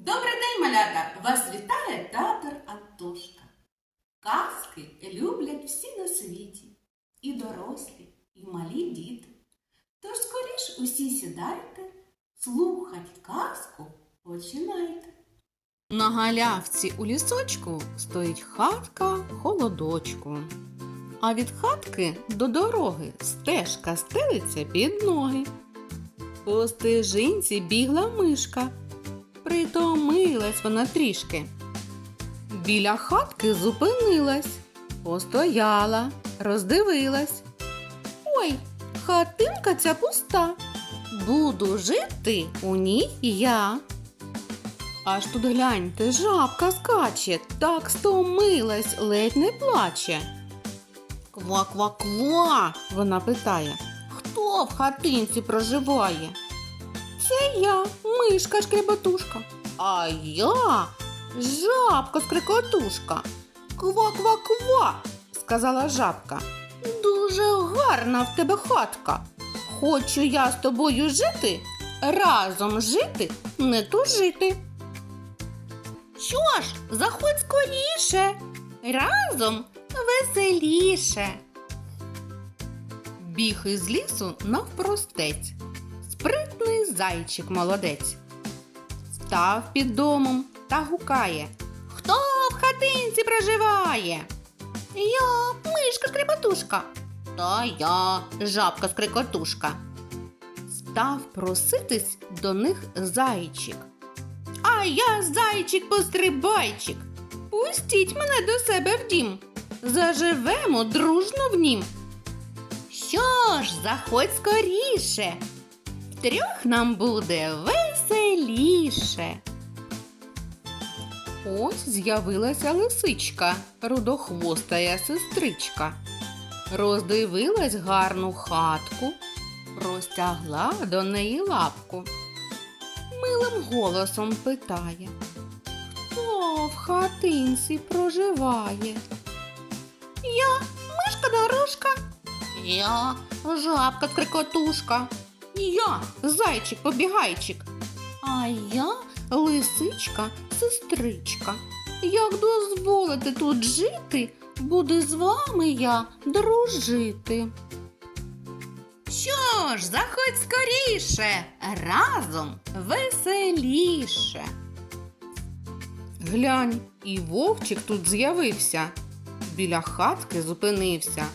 Добрий день, малята! Вас вітає татар Антошка. Казки люблять всі на світі, і дорослі, і малі діти. Тож скоріш усі сідайте, слухать казку починайте. На галявці у лісочку стоїть хатка холодочку. А від хатки до дороги стежка стелиться під ноги. По стежинці бігла мишка. Притомилась вона трішки. Біля хатки зупинилась, постояла, роздивилась. Ой, хатинка ця пуста. Буду жити у ній я. Аж тут гляньте, жабка скаче, так стомилась, ледь не плаче. Ква-ква-ква, вона питає, хто в хатинці проживає? Це я, мишка шкребатушка. А я жабка скрикотушка. Ква-ква-ква, сказала жабка. Дуже гарна в тебе хатка. Хочу я з тобою жити, разом жити, не тужити. Що ж, заходь скоріше, разом веселіше. Біг із лісу навпростець, спритний зайчик молодець. Став під домом та гукає. Хто в хатинці проживає? Я, мишка скрипотушка. Та я, жабка скрикотушка. Став проситись до них зайчик. А я зайчик-пострибайчик. Пустіть мене до себе в дім. Заживемо дружно в нім. Що ж, заходь скоріше. Втрьох нам буде веселіше. Ось з'явилася лисичка, рудохвостая сестричка. Роздивилась гарну хатку, простягла до неї лапку милим голосом питає, хто в хатинці проживає? Я мишка дорожка. Я жабка скрикотушка. Я зайчик побігайчик. А я лисичка сестричка. Як дозволите тут жити, буду з вами я дружити. Що ж, заходь скоріше, разом веселіше. Глянь, і вовчик тут з'явився. Біля хатки зупинився.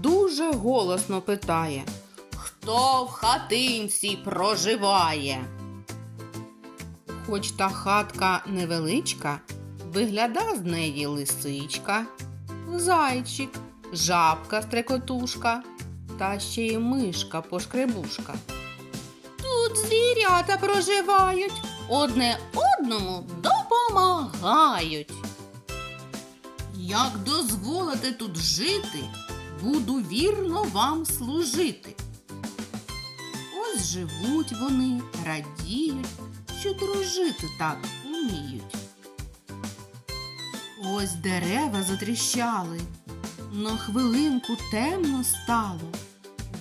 Дуже голосно питає Хто в хатинці проживає? Хоч та хатка невеличка, вигляда з неї лисичка, зайчик, жабка стрекотушка та ще й мишка пошкребушка. Тут звірята проживають, одне одному допомагають. Як дозволите тут жити, буду вірно вам служити. Ось живуть вони, радіють, що дружити так уміють. Ось дерева затріщали, на хвилинку темно стало.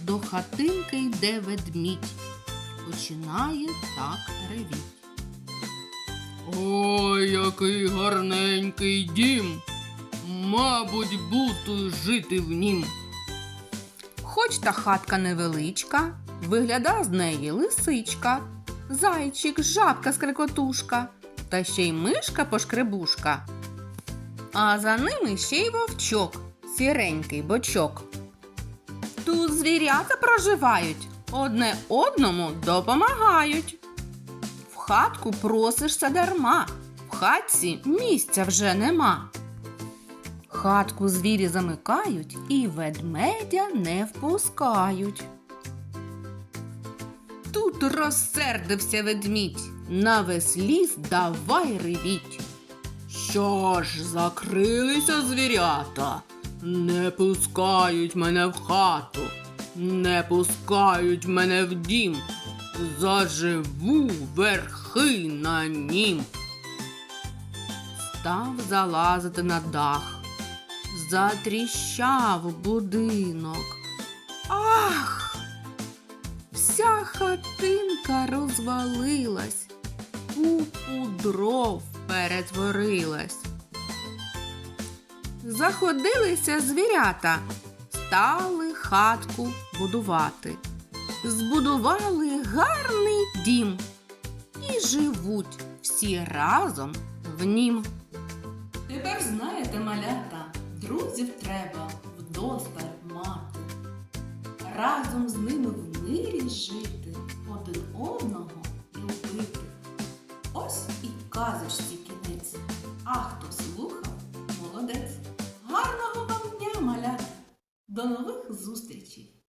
До хатинки йде ведмідь, починає так ревіть. Ой, який гарненький дім. Мабуть, буду жити в нім. Хоч та хатка невеличка, вигляда з неї лисичка, зайчик, жабка скрикотушка, та ще й мишка пошкребушка. А за ними ще й вовчок, сіренький бочок. Тут звірята проживають, одне одному допомагають. В хатку просишся дарма, в хатці місця вже нема. Хатку звірі замикають і ведмедя не впускають. Тут розсердився ведмідь, на весь ліс давай ревіть. Що ж, закрилися звірята, не пускають мене в хату, не пускають мене в дім, заживу верхи на нім. Став залазити на дах, затріщав будинок. Ах! Вся хатинка розвалилась, купу дров перетворилась. Заходилися звірята, стали хатку будувати. Збудували гарний дім і живуть всі разом в нім. Тепер малята, друзів треба вдосталь мати. Разом з ними в мирі жити, один одного любити. Ось і казочці кінець. А хто слухав, молодець. Гарного вам дня, маля, До нових зустрічей!